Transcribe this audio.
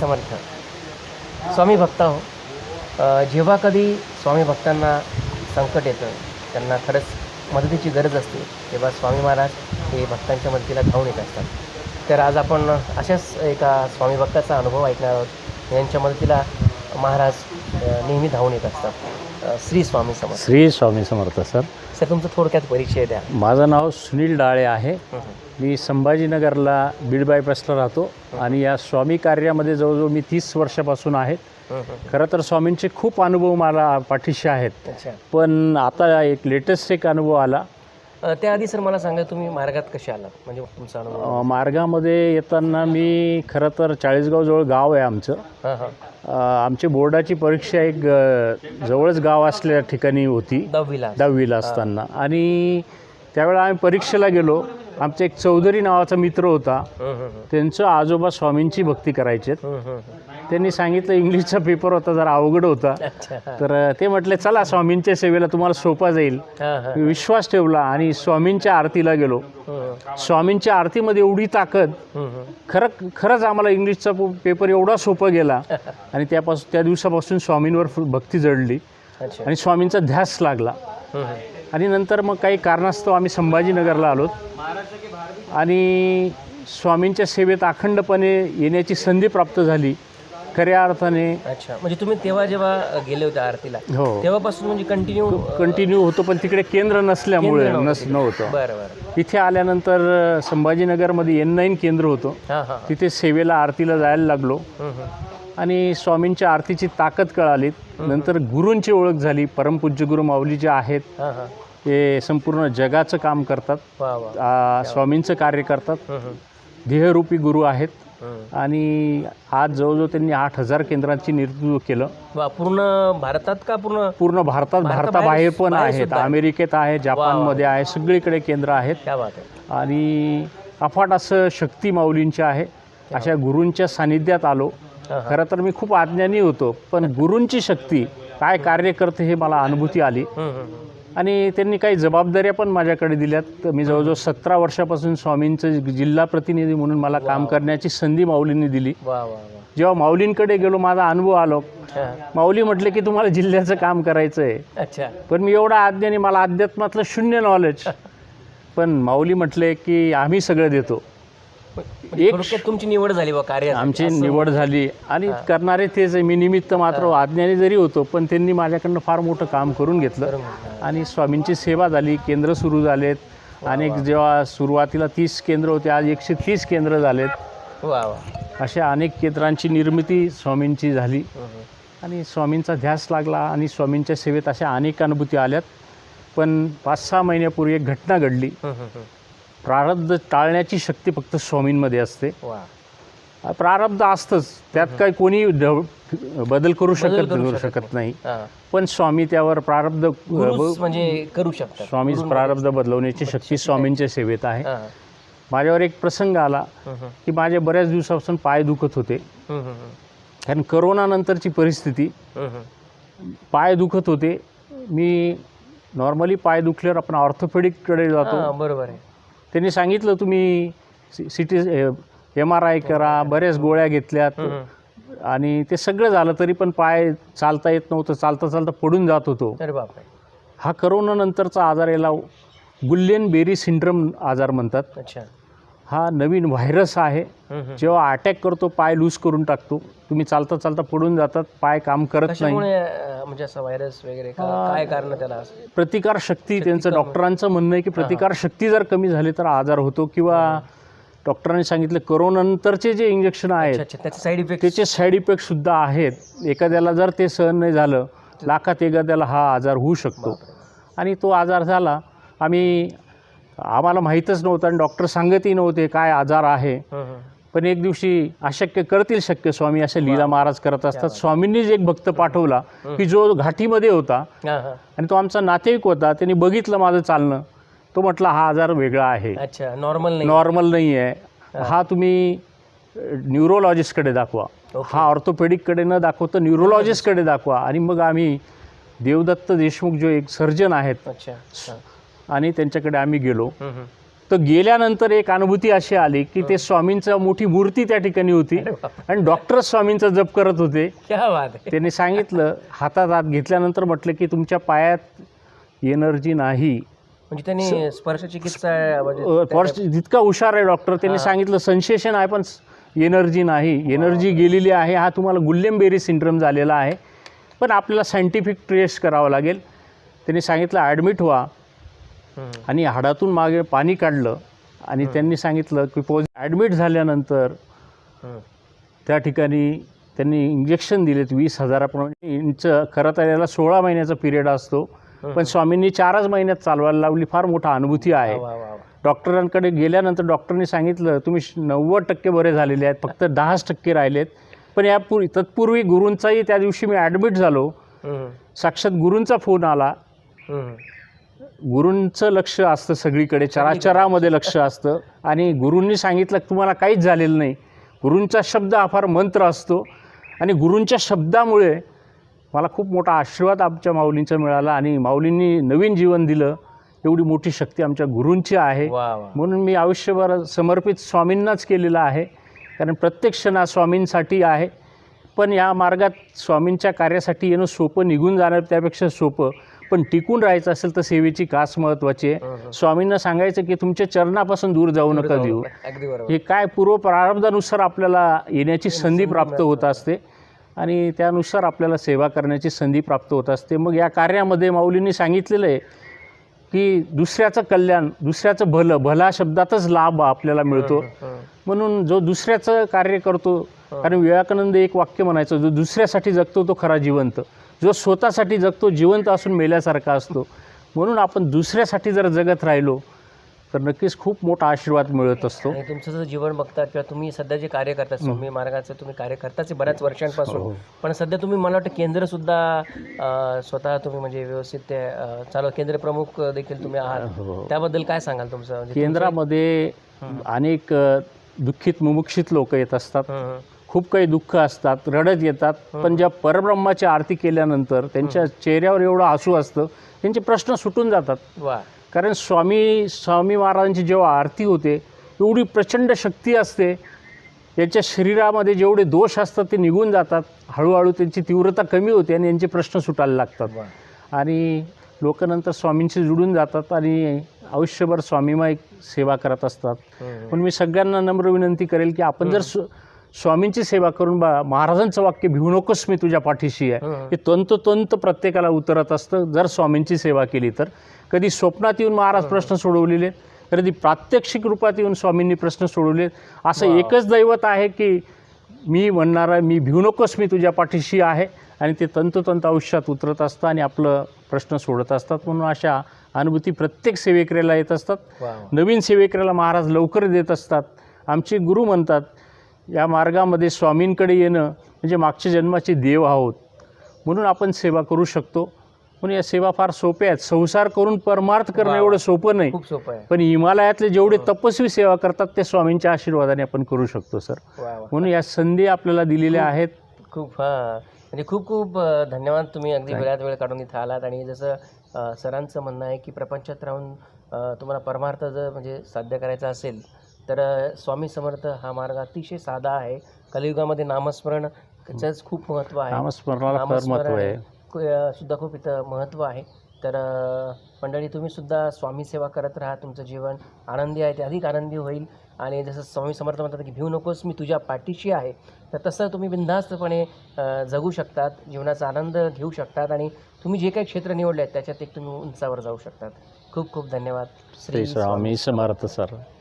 समर्थ। स्वामी भक्त हो। जेव्हा कधी स्वामी भक्तांना संकट येतं त्यांना खरंच मदतीची गरज असते तेव्हा स्वामी महाराज हे भक्तांच्या मदतीला धावून येत असतात. तर आज आपण अशाच एका स्वामी भक्ताचा अनुभव ऐकणार आहोत. यांच्या मदतीला महाराज नेहमी धावून येत असतात. श्री स्वामी समर्थ. श्री स्वामी समर्थ सर. सर तुमचं थोडक्यात परिचय द्या. माझं नाव सुनील डाळे आहे. मी संभाजीनगरला बीड बायपासला राहतो आणि या स्वामी कार्यामध्ये जवळजवळ मी तीस वर्षापासून आहेत. खरं तर स्वामींचे खूप अनुभव मला पाठीशी आहेत. पण आता एक लेटेस्ट एक अनुभव आला. त्याआधी सर मला सांगा तुम्ही मार्गात कसे आलात? म्हणजे तुमचा अनुभव. मार्गामध्ये येताना मी खरं तर चाळीसगावजवळ गाव आहे आमचं. आमची बोर्डाची परीक्षा एक जवळच गाव असलेल्या ठिकाणी होती. दहावीला. दहावीला असताना. आणि त्यावेळेला आम्ही परीक्षेला गेलो. आमचा एक चौधरी नावाचा मित्र होता. त्यांचं आजोबा स्वामींची भक्ती करायचे. त्यांनी सांगितलं इंग्लिशचा पेपर होता जरा अवघड होता. तर ते म्हटले चला स्वामींच्या सेवेला तुम्हाला सोपा जाईल. विश्वास ठेवला आणि स्वामींच्या आरतीला गेलो. स्वामींच्या आरतीमध्ये एवढी ताकद. खरं खरंच आम्हाला इंग्लिशचा पेपर एवढा सोपा गेला. आणि त्यापासून त्या दिवसापासून स्वामींवर भक्ती जडली. आणि स्वामींचा ध्यास लागला. आणि नंतर मग काही कारणास्तव आम्ही संभाजीनगरला आलो. आणि स्वामींच्या सेवेत अखंडपणे येण्याची संधी प्राप्त झाली. खऱ्या अर्थाने अच्छा. म्हणजे तुम्ही तेव्हा जेव्हा गेले होते आरतीला हो. तेव्हापासून म्हणजे कंटिन्यू कंटिन्यू होतो पण तिकडे केंद्र नसल्यामुळे नस नव्हतं. बरं बरं. इथे आल्यानंतर अ, संभाजीनगरमध्ये एन नाईन केंद्र होतं. हां हां तिथे सेवेला आरतीला जायला लागलो. आणि स्वामींच्या आरतीची ताकद कळाली नंतर गुरूंची ओळख झाली. परमपूज्य गुरु माऊली जे आहेत हां हां. ते संपूर्ण जगाचं काम करतात. वा वा. आ, स्वामींचं कार्य करतात. देहरूपी गुरु आहेत. आणि आज जवळजवळ त्यांनी आठ हजार केंद्रांची नेतृत्व केलं. वा पूर्ण भारतात का पूर्ण? पूर्ण भारतात भारताबाहेर- पण बाहेर आहेत. सुद्धा? अमेरिकेत आहे जपानमध्ये आहे सगळीकडे केंद्र आहेत. क्या बात आहे. आणि अफाट असं शक्ती माऊलींची आहे. अशा गुरूंच्या सानिध्यात आलो. हां, हां. खरं तर मी खूप अज्ञानी होतो पण गुरूंची शक्ती काय कार्य करते हे मला अनुभूती आली. आणि त्यांनी काही जबाबदाऱ्या पण माझ्याकडे दिल्यात. तर मी जवळजवळ सतरा वर्षापासून स्वामींचं जिल्हा प्रतिनिधी म्हणून मला काम करण्याची संधी माऊलींनी दिली. जेव्हा माऊलींकडे गेलो माझा अनुभव आलो. माऊली म्हटले की तुम्हाला जिल्ह्याचं काम करायचं आहे अच्छा. पण मी एवढा अज्ञानी मला अध्यात्मातलं शून्य नॉलेज पण माऊली म्हटले की आम्ही सगळं देतो. एक- थोडक्यात तुमची निवड झाली बा कार्य आमची निवड झाली. आणि करणारे तेच आहे. मी निमित्त मात्र अज्ञानी जरी होतो पण त्यांनी माझ्याकडनं फार मोठं काम करून घेतलं. आणि स्वामींची सेवा झाली. केंद्र सुरू झालेत. अनेक जेव्हा सुरुवातीला तीस केंद्र होते आज एकशे तीस केंद्र झालेत. अशा अनेक केंद्रांची निर्मिती स्वामींची झाली. आणि स्वामींचा ध्यास लागला आणि स्वामींच्या सेवेत अशा अनेक अनुभूती आल्यात. पण पाच सहा महिन्यापूर्वी एक घटना घडली. प्रारब्ध टाळण्याची शक्ती फक्त स्वामींमध्ये असते. वा. प्रारब्ध असतंच. त्यात काही कोणी ढ- बदल करू शकत करू शकत नाही. हां. पण स्वामी त्यावर प्रारब्ध गुरुच म्हणजे करू शकतात. स्वामी प्रारब्ध बदलवण्याची शक्ती स्वामींच्या सेवेत आहे. हां. माझ्यावर एक प्रसंग आला. की माझे बऱ्याच दिवसापासून पाय दुखत होते. कारण करोना नंतरची परिस्थिती. पाय दुखत होते. मी नॉर्मली पाय दुखल्यावर आपण ऑर्थोपेडिककडे जातो. हां बरोबर आहे. त्यांनी सांगितलं तुम्ही C T M R I करा बऱ्याच गोळ्या घेतल्यात. आणि ते सगळं झालं तरी पण पाय चालता येत नव्हतं चालता चालता पडून जात होतो. हा करोना नंतरचा आजार याला गुल्लेन बेरी सिंड्रम आजार म्हणतात. हा नवीन व्हायरस आहे. जेव्हा अटॅक करतो पाय लूज करून टाकतो. तुम्ही चालता चालता पडून जातात पाय काम करत नाही. म्हणजे असं व्हायरस वगैरे का- काय कारण त्याला? असं? प्रतिकार शक्ती त्यांचं डॉक्टरांचं म्हणणं आहे की प्रतिकार शक्ती जर कमी झाली तर आजार होतो किंवा डॉक्टरांनी सांगितलं करोनानंतरचे जे इंजेक्शन आहेत अच्छा त्याचे साईड इफेक्ट त्याचे साईड इफेक्ट सुद्धा आहेत. एखाद्याला जर ते सहन नाही झालं लाखात एखाद्याला हा आजार होऊ शकतो. आणि तो आजार झाला आम्ही आम्हाला माहीतच नव्हतं आणि डॉक्टर सांगतही नव्हते काय आजार आहे. पण एक दिवशी अशक्य करतील शक्य स्वामी असे लीला महाराज करत असतात. स्वामींनीच एक भक्त पाठवला की जो घाटीमध्ये होता आणि तो आमचा नातेवाईक होता त्यांनी बघितलं माझं चालणं. तो म्हटला हा आजार वेगळा आहे. अच्छा नॉर्मल नाही नॉर्मल नाही आहे हा तुम्ही न्यूरोलॉजिस्टकडे दाखवा. हा ऑर्थोपेडिककडे न दाखवता न्यूरोलॉजिस्टकडे दाखवा. आणि मग आम्ही देवदत्त देशमुख जो एक सर्जन आहेत. आणि त्यांच्याकडे आम्ही गेलो. तर गेल्यानंतर एक अनुभूती अशी आली की ते स्वामींचं मोठी मूर्ती त्या ठिकाणी होती. आणि डॉक्टर स्वामींचा जप करत होते. क्या बात आहे. त्यांनी सांगितलं हातात हात घेतल्यानंतर म्हटलं की तुमच्या पायात एनर्जी नाही. म्हणजे त्यांनी स्पर्श चिकित्सा म्हणजे जितका हुशार आहे डॉक्टर त्यांनी सांगितलं सन्सेशन आहे पण एनर्जी नाही. एनर्जी गेलेली आहे. हा तुम्हाला गुल्लेमबेरी सिंड्रम झालेला आहे. पण आपल्याला सायंटिफिक टेस्ट करावं लागेल. त्यांनी सांगितलं ॲडमिट व्हा. आणि हाडातून मागे पाणी काढलं आणि त्यांनी सांगितलं की पोज ॲडमिट झाल्यानंतर. त्या ठिकाणी त्यांनी इंजेक्शन दिलेत वीस हजाराप्रमाणे. इंचं खरं तर याला सोळा महिन्याचा पिरियड असतो. पण स्वामींनी चारच महिन्यात चालवायला लावली. फार मोठा अनुभूती आहे. डॉक्टरांकडे गेल्यानंतर डॉक्टरांनी सांगितलं तुम्ही नव्वद टक्के बरे झालेले आहेत. फक्त दहाच टक्के राहिलेत. पण यापूर्वी तत्पूर्वी गुरूंचाही त्या दिवशी मी ॲडमिट झालो. साक्षात गुरूंचा फोन आला. गुरूंचं लक्ष असतं सगळीकडे चराचरामध्ये लक्ष असतं. आणि गुरूंनी सांगितलं तुम्हाला काहीच झालेलं नाही. गुरूंचा शब्द हा फार मंत्र असतो. आणि गुरूंच्या शब्दामुळे मला खूप मोठा आशीर्वाद आमच्या माऊलींचा मिळाला आणि माऊलींनी नवीन जीवन दिलं. एवढी मोठी शक्ती आमच्या गुरूंची आहे. म्हणून मी आयुष्यभर समर्पित स्वामींनाच केलेलं आहे. कारण प्रत्येक क्षण हा स्वामींसाठी आहे. पण या मार्गात स्वामींच्या कार्यासाठी येणं सोपं निघून जाणं त्यापेक्षा सोपं. पण टिकून राहायचं असेल तर सेवेची कास महत्त्वाची आहे. स्वामींना सांगायचं की तुमच्या चरणापासून दूर जाऊ नका देऊ. हे काय पूर्व प्रारब्धानुसार आपल्याला येण्याची संधी प्राप्त होत असते. आणि त्यानुसार आपल्याला सेवा करण्याची संधी प्राप्त होत असते. मग या कार्यामध्ये माऊलींनी सांगितलेलं आहे की दुसऱ्याचं कल्याण दुसऱ्याचं भलं भला शब्दातच लाभ आपल्याला मिळतो. म्हणून जो दुसऱ्याचं कार्य करतो कारण विवेकानंद एक वाक्य म्हणायचं जो दुसऱ्यासाठी जगतो तो खरा जिवंत. जो स्वतःसाठी जगतो जिवंत असून मेल्यासारखा असतो. म्हणून आपण दुसऱ्यासाठी जर जगत राहिलो तर नक्कीच खूप मोठा आशीर्वाद मिळत असतो. तुमचं जर जीवन बघता किंवा तुम्ही सध्या जे कार्य करता स्वामी मार्गाचं तुम्ही कार्य करताच बऱ्याच वर्षांपासून. हो. पण सध्या तुम्ही मला वाटतं केंद्र सुद्धा अं, स्वतः तुम्ही म्हणजे व्यवस्थित ते चालू केंद्र प्रमुख देखील तुम्ही आहात. हो. त्याबद्दल काय सांगाल तुमचं? म्हणजे केंद्रामध्ये अनेक दुःखित मुमुक्षित लोक येत असतात. हं, हं. खूप काही दुःख असतात रडत येतात पण ज्या परब्रह्माची आरती केल्यानंतर त्यांच्या चेहऱ्यावर एवढं हसू असतं त्यांचे प्रश्न सुटून जातात. कारण स्वामी स्वामी महाराजांची जेव्हा आरती होते एवढी प्रचंड शक्ती असते त्यांच्या शरीरामध्ये जेवढे दोष असतात ते निघून जातात हळूहळू त्यांची तीव्रता कमी होते आणि यांचे प्रश्न सुटायला लागतात. आणि लोक नंतर स्वामींशी जुळून जातात आणि आयुष्यभर स्वामीमाई सेवा करत असतात. पण मी सगळ्यांना नम्र विनंती करेल की आपण जर स्वामींची सेवा करून बा महाराजांचं वाक्य भिवू नकोस मी तुझ्या पाठीशी आहे. हं. तंतोतंत प्रत्येकाला उतरत असतं. जर स्वामींची सेवा केली तर. कधी स्वप्नात येऊन महाराज प्रश्न सोडवलेले कधी प्रात्यक्षिक रूपात येऊन स्वामींनी प्रश्न सोडवले. असं एकच दैवत आहे की मी म्हणणारा मी भिवू नकोस मी तुझ्या पाठीशी आहे. आणि ते तंतोतंत आयुष्यात उतरत असतं आणि आपलं प्रश्न सोडत असतात. म्हणून अशा अनुभूती प्रत्येक सेवेकऱ्याला येत असतात. नवीन सेवेकऱ्याला महाराज लवकर देत असतात. आमचे गुरु म्हणतात या मार्गामध्ये स्वामींकडे येणं म्हणजे मागच्या जन्माचे देव आहोत. म्हणून आपण सेवा करू शकतो. म्हणून या सेवा फार सोप्या आहेत. संसार करून परमार्थ करणं. एवढं सोपं नाही. खूप सोपं आहे. पण हिमालयातले जेवढे तपस्वी सेवा करतात ते स्वामींच्या आशीर्वादाने आपण करू शकतो सर. म्हणून या संधी आपल्याला दिलेल्या आहेत. खूप हां. म्हणजे खूप खूप धन्यवाद तुम्ही अगदी वेळात वेळ काढून इथं आलात. आणि जसं सरांचं म्हणणं आहे की प्रपंचात राहून तुम्हाला परमार्थ जर म्हणजे साध्य करायचा असेल तर स्वामी समर्थ हा मार्ग अतिशय साधा आहे. कलियुगामध्ये नामस्मरणच खूप महत्त्व आहे. नामस्मरणाला फार महत्त्व नामस्मरण आहे. कु- अ, सुद्धा खूप इथं महत्त्व आहे. तर मंडळी तुम्ही सुद्धा स्वामी सेवा करत राहा. तुमचं जीवन आनंदी आहे. ते अधिक आनंदी होईल. आणि जसं स्वामी समर्थ म्हणतात की भिऊ नकोस मी तुझ्या पाठीशी आहे. तर तसं तुम्ही बिनधास्तपणे अ, जगू शकतात. जीवनाचा आनंद घेऊ शकतात. आणि तुम्ही जे काही क्षेत्र निवडले आहेत त्याच्यात एक तुम्ही उंचावर जाऊ शकतात. खूप खूप धन्यवाद. श्री स्वामी समर्थ सर.